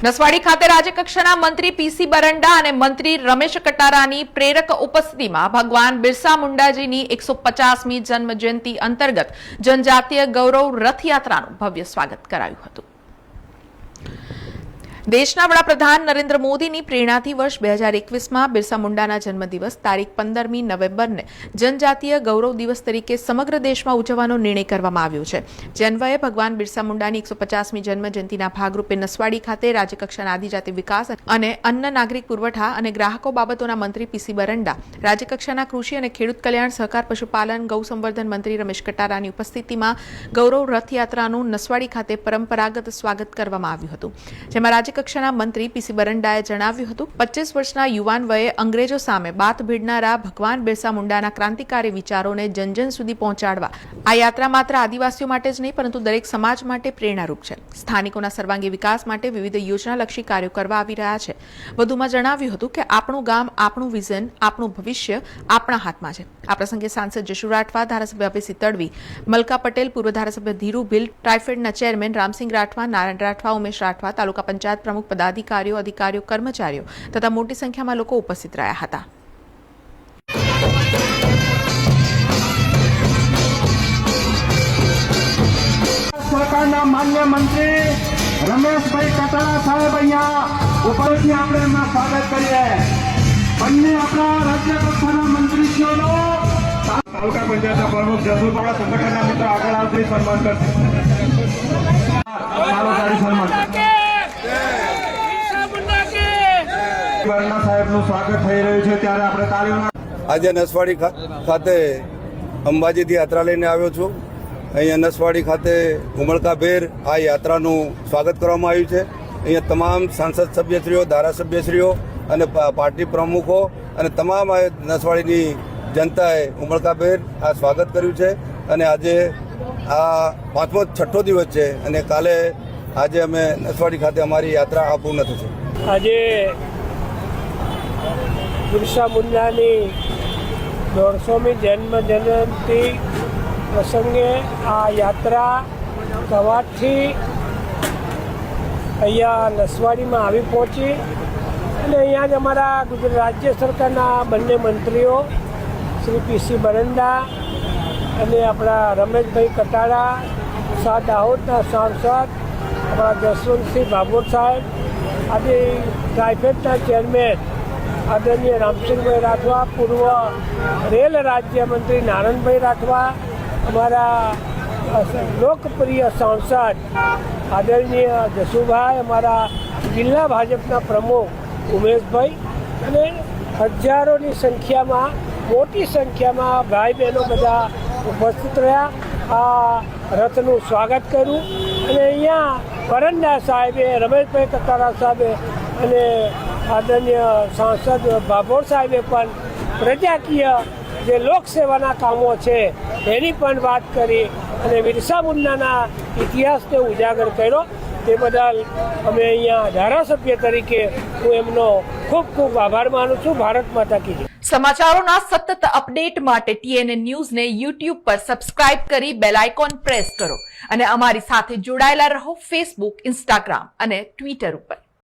નસવાડી ખાતે રાજ્યકક્ષાના મંત્રી પીસી બરંડા અને મંત્રી રમેશ કટારાની પ્રેરક ઉપસ્થિતિમાં ભગવાન બિરસા મુંડાજીની એકસો પચાસમી જન્મજયંતિ અંતર્ગત જનજાતીય ગૌરવ રથયાત્રાનું ભવ્ય સ્વાગત કરાયું હતું. દેશના વડાપ્રધાન નરેન્દ્ર મોદીની પ્રેરણાથી વર્ષ બે હજાર એકવીસમાં બિરસા મુંડાના જન્મદિવસ, તારીખ પંદરમી નવેમ્બરને જનજાતીય ગૌરવ દિવસ તરીકે સમગ્ર દેશમાં ઉજવવાનો નિર્ણય કરવામાં આવ્યો છે. જે ભગવાન બિરસા મુંડાની એકસો પચાસમી જન્મજયંતિના ભાગરૂપે નસવાડી ખાતે રાજ્યકક્ષાના આદિજાતિ વિકાસ અને અન્ન નાગરિક પુરવઠા અને ગ્રાહકો બાબતોના મંત્રી પીસી બરંડા, રાજ્યકક્ષાના કૃષિ અને ખેડૂત કલ્યાણ સહકાર પશુપાલન ગૌ સંવર્ધન મંત્રી રમેશ કટારાની ઉપસ્થિતિમાં ગૌરવ રથયાત્રાનું નસવાડી ખાતે પરંપરાગત સ્વાગત કરવામાં આવ્યું હતું. જેમાં રાજ્યકક્ષાના મંત્રી પીસી બરંડાએ જણાવ્યું હતું પચીસ વર્ષના યુવાન વયે અંગ્રેજો સામે બાત ભીડનારા ભગવાન બિરસા મુંડાના ક્રાંતિકારી વિચારોને જન જન સુધી પહોંચાડવા. આ યાત્રા માત્ર આદિવાસીઓ માટે જ નહીં, પરંતુ દરેક સમાજ માટે પ્રેરણારૂપ છે. સ્થાનિકોના સર્વાંગી વિકાસ માટે વિવિધ યોજનાલક્ષી કાર્યો કરવા આવી રહ્યા છે. વધુમાં જણાવ્યું હતું કે આપણું ગામ, આપણું વિઝન, આપણું ભવિષ્ય આપણા હાથમાં છે. આ પ્રસંગે સાંસદ જશુ રાઠવા ધારાસભ્ય અભયસિંહ તડવી, મલકા પટેલ, પૂર્વ ધારાસભ્ય ધીરુ ભીલ ટ્રાઇફેડના ચેરમેન રામસિંહ રાઠવા, નારાયણ રાઠવા, ઉમેશ રાઠવા, તાલુકા પંચાયત પ્રમુખ પદાધિકારીઓ, અધિકારીઓ, કર્મચારીઓ તથા મોટી સંખ્યામાં લોકો ઉપસ્થિત રહ્યા હતા. સરકારના માન્ય મંત્રી રમેશભાઈ કટાણા સાહેબ અહીંયા ઉપરથી આપણે એમના સ્વાગત કરીએ. બંને આપણા રાજ્ય કક્ષાના મંત્રીશ્રીઓનો તાલુકા પંચાયતના પ્રમુખ જસુભાઈ સંગઠનના મિત્રો આગળ આવતી સન્માન કરશે. સ્વાગત થઈ રહ્યું છે ત્યારે આપણે આજે નસવાડી ખાતે અંબાજીથી યાત્રા લઈને આવ્યો છું. અહીંયા નસવાડી ખાતે ઉમળકાભેર આ યાત્રાનું સ્વાગત કરવામાં આવ્યું છે. અહીંયા તમામ સાંસદ સભ્યશ્રીઓ ધારાસભ્યશ્રીઓ અને પાર્ટી પ્રમુખો અને તમામ નસવાડીની જનતાએ ઉમળકાભેર આ સ્વાગત કર્યું છે. અને આજે આ પાંચમો છઠ્ઠો દિવસ છે અને કાલે આજે અમે નસવાડી ખાતે અમારી યાત્રા આ પૂર્ણ થશે. આજે બિરસા મુંડાની દોઢસોમી જન્મ જયંતિ પ્રસંગે આ યાત્રા કવાડથી અહીંયા નસવાડીમાં આવી પહોંચી અને અહીંયા જ અમારા ગુજરાત રાજ્ય સરકારના બંને મંત્રીઓ, શ્રી પીસી બરંડા અને આપણા રમેશભાઈ કટારા સા દાહોદના સાંસદ, આપણા જસવંતસિંહ ભાભોર સાહેબ, આજે ટ્રાઇફેડના ચેરમેન આદરણીય રામસિંહભાઈ રાઠવા, પૂર્વ રેલ રાજ્યમંત્રી નારણભાઈ રાઠવા, અમારા લોકપ્રિય સાંસદ આદરણીય જસુભાઈ, અમારા જિલ્લા ભાજપના પ્રમુખ ઉમેશભાઈ અને હજારોની સંખ્યામાં, મોટી સંખ્યામાં ભાઈ બહેનો બધા ઉપસ્થિત રહ્યા. આ રથનું સ્વાગત કર્યું. અને અહીંયા પરંડા સાહેબે, રમેશભાઈ કતારા સાહેબે અને આદરણીય સાંસદ ભાભોર સાહેબે પણ પ્રજાકીય જે લોકસેવાના કામો છે, એની પણ વાત કરી અને બિરસા મુંડાના ઇતિહાસને ઉજાગર કર્યો. તે બદલ અમે અહીંયા ધારાસભ્ય તરીકે હું એમનો ખૂબ ખૂબ આભાર માનું છું. ભારત માતા કી સમાચારોના સતત અપડેટ માટે ટીએનએ ન્યૂઝને યુટ્યુબ પર સબસ્ક્રાઇબ કરી બેલ આઇકોન પ્રેસ કરો અને અમારી સાથે જોડાયેલા રહો ફેસબુક, ઇન્સ્ટાગ્રામ અને ટ્વિટર ઉપર.